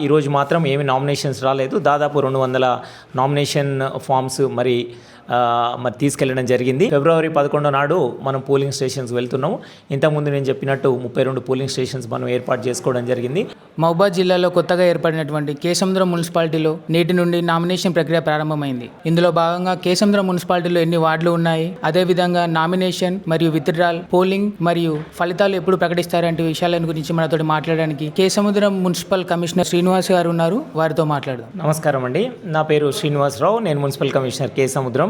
ఈరోజు మాత్రం ఏమి నామినేషన్స్ రాలేదు. దాదాపు రెండు వందల నామినేషన్ ఫామ్స్ మరి మరి తీసుకెళ్ళడం జరిగింది. ఫిబ్రవరి పదకొండో నాడు మనం పోలింగ్ స్టేషన్స్ వెళ్తున్నాము. ఇంతకుముందు నేను చెప్పినట్టు ముప్పై రెండు పోలింగ్ స్టేషన్స్ మనం ఏర్పాటు చేసుకోవడం జరిగింది. మహబాద్ జిల్లాలో కొత్తగా ఏర్పడినటువంటి కేసముద్రం మున్సిపాలిటీలో నేటి నుండి నామినేషన్ ప్రక్రియ ప్రారంభమైంది. ఇందులో భాగంగా కేసముద్రం మున్సిపాలిటీలో ఎన్ని వార్డులు ఉన్నాయి? అదేవిధంగా నామినేషన్ మరియు విత్డ్రాల్ పోలింగ్ మరియు ఫలితాలు ఎప్పుడు ప్రకటిస్తారంటే విషయాల గురించి మనతో మాట్లాడడానికి కేసముద్రం మున్సిపల్ కమిషనర్ శ్రీనివాస్ గారు ఉన్నారు. వారితో మాట్లాడదాం. నమస్కారం అండి. నా పేరు శ్రీనివాసరావు నేను మున్సిపల్ కమిషనర్ కే సముద్రం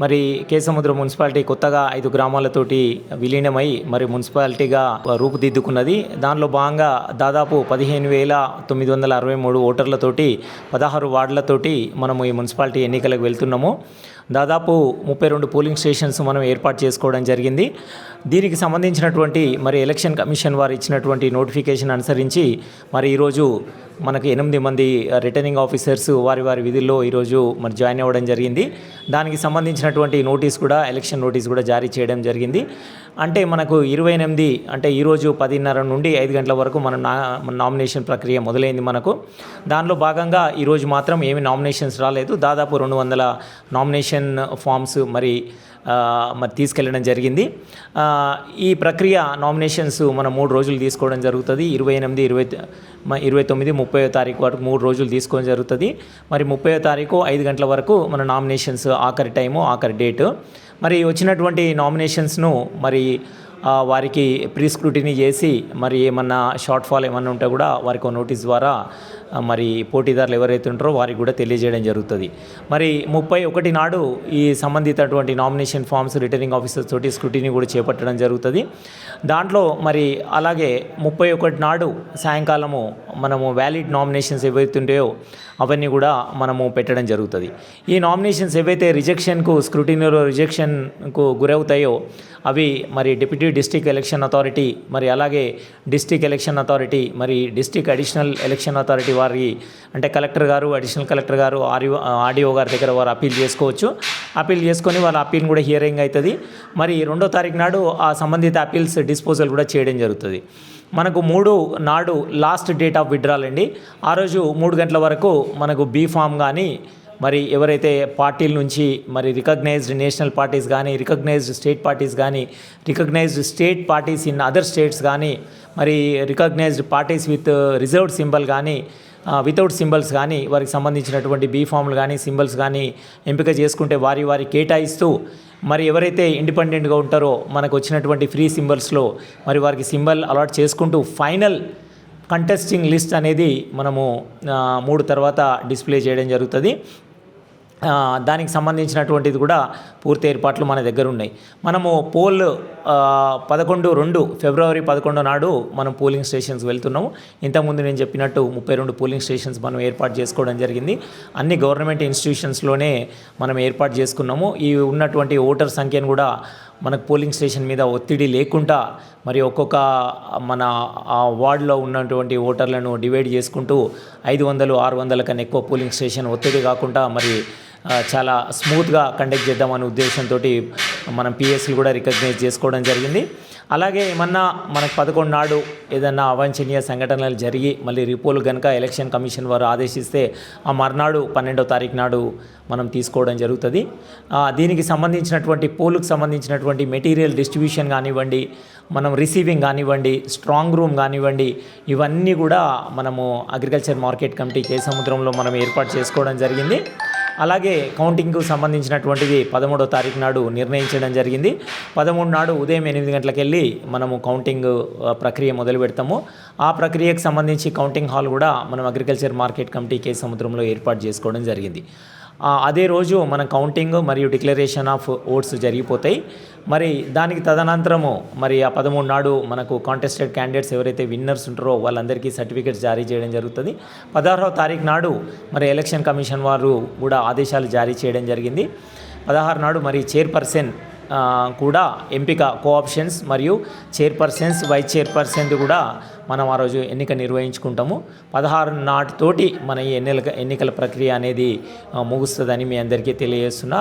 మరి కేసముద్రం మున్సిపాలిటీ కొత్తగా ఐదు గ్రామాలతోటి విలీనమై మరి మున్సిపాలిటీగా రూపుదిద్దుకున్నది. దానిలో భాగంగా దాదాపు పదిహేను వేల తొమ్మిది వందల అరవై మూడు ఓటర్లతోటి పదహారు వార్డులతోటి మనము ఈ మున్సిపాలిటీ ఎన్నికలకు వెళ్తున్నాము. దాదాపు ముప్పై రెండు పోలింగ్ స్టేషన్స్ మనం ఏర్పాటు చేసుకోవడం జరిగింది. దీనికి సంబంధించినటువంటి మరి ఎలక్షన్ కమిషన్ వారు ఇచ్చినటువంటి నోటిఫికేషన్ అనుసరించి మరి ఈరోజు మనకి ఎనిమిది మంది రిటర్నింగ్ ఆఫీసర్స్ వారి వారి విధుల్లో ఈరోజు మరి జాయిన్ అవ్వడం జరిగింది. దానికి సంబంధించిన సంబంధించినటువంటి నోటీస్ కూడా ఎలక్షన్ నోటీస్ కూడా జారీ చేయడం జరిగింది. అంటే మనకు ఇరవై ఎనిమిది అంటే ఈరోజు పదిన్నర నుండి ఐదు గంటల వరకు మన నా నామినేషన్ ప్రక్రియ మొదలైంది మనకు. దానిలో భాగంగా ఈరోజు మాత్రం ఏమి నామినేషన్స్ రాలేదు. దాదాపు రెండు వందల నామినేషన్ ఫామ్స్ మరి మరి తీసుకెళ్ళడం జరిగింది. ఈ ప్రక్రియ నామినేషన్స్ మనం మూడు రోజులు తీసుకోవడం జరుగుతుంది. ఇరవై ఎనిమిది ఇరవై ఇరవై తొమ్మిది ముప్పై తారీఖు వరకు మూడు రోజులు తీసుకోవడం జరుగుతుంది. మరి ముప్పై తారీఖు ఐదు గంటల వరకు మన నామినేషన్స్ ఆఖరి టైము ఆఖరి డేటు. మరి వచ్చినటువంటి నామినేషన్స్ను మరి వారికి ప్రీ స్క్రూటినీ చేసి మరి ఏమన్నా షార్ట్ ఫాల్ ఏమన్నా ఉంటే కూడా వారికి నోటీస్ ద్వారా మరి పోటీదారులు ఎవరైతే ఉంటారో వారికి కూడా తెలియజేయడం జరుగుతుంది. మరి ముప్పై ఒకటి నాడు ఈ సంబంధితటువంటి నామినేషన్ ఫామ్స్ రిటర్నింగ్ ఆఫీసర్స్ తోటి స్క్రూటినీ కూడా చేపట్టడం జరుగుతుంది. దాంట్లో మరి అలాగే ముప్పై ఒకటి నాడు సాయంకాలము మనము వ్యాలిడ్ నామినేషన్స్ ఏవైతే ఉంటాయో అవన్నీ కూడా మనము పెట్టడం జరుగుతుంది. ఈ నామినేషన్స్ ఏవైతే రిజెక్షన్కు స్క్రూటినీలో రిజెక్షన్కు గురవుతాయో అవి మరి డిప్యూటీ డిస్ట్రిక్ట్ ఎలక్షన్ అథారిటీ మరి అలాగే డిస్టిక్ ఎలక్షన్ అథారిటీ మరి డిస్టిక్ అడిషనల్ ఎలక్షన్ అథారిటీ వారి అంటే కలెక్టర్ గారు అడిషనల్ కలెక్టర్ గారు ఆర్యో ఆర్డీఓ గారి దగ్గర వారు అప్పీల్ చేసుకోవచ్చు. అప్పీల్ చేసుకొని వాళ్ళ అప్పీల్ కూడా హియరింగ్ అవుతుంది మరి రెండో తారీఖు నాడు ఆ సంబంధిత అప్పీల్స్ డిస్పోజల్ కూడా చేయడం జరుగుతుంది. మనకు మూడు నాడు లాస్ట్ డేట్ ఆఫ్ విడ్రాల్ అండి. ఆ రోజు మూడు గంటల వరకు మనకు బీ ఫామ్ కానీ మరి ఎవరైతే పార్టీల నుంచి మరి రికగ్నైజ్డ్ నేషనల్ పార్టీస్ కానీ రికగ్నైజ్డ్ స్టేట్ పార్టీస్ కానీ recognized state parties in other states కానీ మరి recognized parties with reserved symbol కానీ వితౌట్ సింబల్స్ కానీ వారికి సంబంధించినటువంటి బీ ఫామ్లు కానీ సింబల్స్ కానీ ఎంపిక చేసుకుంటే వారి వారి కేటాయిస్తూ మరి ఎవరైతే ఇండిపెండెంట్గా ఉంటారో మనకు వచ్చినటువంటి ఫ్రీ సింబల్స్లో మరి వారికి సింబల్ అలాట్ చేసుకుంటూ ఫైనల్ కంటెస్టింగ్ లిస్ట్ అనేది మనము మూడు తర్వాత డిస్ప్లే చేయడం జరుగుతుంది. దానికి సంబంధించినటువంటిది కూడా పూర్తి ఏర్పాట్లు మన దగ్గర ఉన్నాయి. మనము పోల్ పదకొండు రెండు ఫిబ్రవరి పదకొండు నాడు మనం పోలింగ్ స్టేషన్స్ వెళ్తున్నాము. ఇంతకుముందు నేను చెప్పినట్టు ముప్పై రెండు పోలింగ్ స్టేషన్స్ మనం ఏర్పాటు చేసుకోవడం జరిగింది. అన్ని గవర్నమెంట్ ఇన్స్టిట్యూషన్స్లోనే మనం ఏర్పాటు చేసుకున్నాము. ఈ ఉన్నటువంటి ఓటర్ సంఖ్యను కూడా మనకు పోలింగ్ స్టేషన్ మీద ఒత్తిడి లేకుండా మరి ఒక్కొక్క మన ఆ వార్డులో ఉన్నటువంటి ఓటర్లను డివైడ్ చేసుకుంటూ ఐదు వందలు ఆరు వందల కన్నా ఎక్కువ పోలింగ్ స్టేషన్ ఒత్తిడి కాకుండా మరి చాలా స్మూత్గా కండక్ట్ చేద్దామనే ఉద్దేశంతో మనం పిఎస్సీలు కూడా రికగ్నైజ్ చేసుకోవడం జరిగింది. అలాగే ఏమన్నా మనకు పదకొండు నాడు ఏదన్నా అవాంఛనీయ సంఘటనలు జరిగి మళ్ళీ రిపోలు కనుక ఎలక్షన్ కమిషన్ వారు ఆదేశిస్తే ఆ మర్నాడు పన్నెండో తారీఖు నాడు మనం తీసుకోవడం జరుగుతుంది. దీనికి సంబంధించినటువంటి పోలుకు సంబంధించినటువంటి మెటీరియల్ డిస్ట్రిబ్యూషన్ కానివ్వండి మనం రిసీవింగ్ కానివ్వండి స్ట్రాంగ్ రూమ్ కానివ్వండి ఇవన్నీ కూడా మనము అగ్రికల్చర్ మార్కెట్ కమిటీ కే సముద్రంలో మనం ఏర్పాటు చేసుకోవడం జరిగింది. అలాగే కౌంటింగ్కు సంబంధించినటువంటిది పదమూడో తారీఖు నాడు నిర్ణయించడం జరిగింది. పదమూడు నాడు ఉదయం ఎనిమిది గంటలకు వెళ్ళి మనము కౌంటింగ్ ప్రక్రియ మొదలు పెడతాము. ఆ ప్రక్రియకు సంబంధించి కౌంటింగ్ హాల్ కూడా మనం అగ్రికల్చర్ మార్కెట్ కమిటీ కే సముద్రంలో ఏర్పాటు చేసుకోవడం జరిగింది. అదే రోజు మన కౌంటింగ్ మరియు డిక్లరేషన్ ఆఫ్ ఓట్స్ జరిగిపోతాయి. మరి దానికి తదనంతరము మరి ఆ పదమూడు నాడు మనకు కాంటెస్టెడ్ క్యాండిడేట్స్ ఎవరైతే విన్నర్స్ ఉంటారో వాళ్ళందరికీ సర్టిఫికేట్స్ జారీ చేయడం జరుగుతుంది. పదహారవ తారీఖు నాడు మరి ఎలక్షన్ కమిషన్ వారు కూడా ఆదేశాలు జారీ చేయడం జరిగింది. పదహారు నాడు మరి చైర్పర్సన్ కూడా ఎంపిక కోఆప్షన్స్ మరియు చైర్పర్సన్స్ వైస్ చైర్పర్సన్ కూడా మనం ఆ రోజు ఎన్నిక నిర్వహించుకుంటాము. పదహారు నాటితోటి మన ఈ ఎన్నికల ఎన్నికల ప్రక్రియ అనేది ముగుస్తుందని మీ అందరికీ తెలియజేస్తున్నా.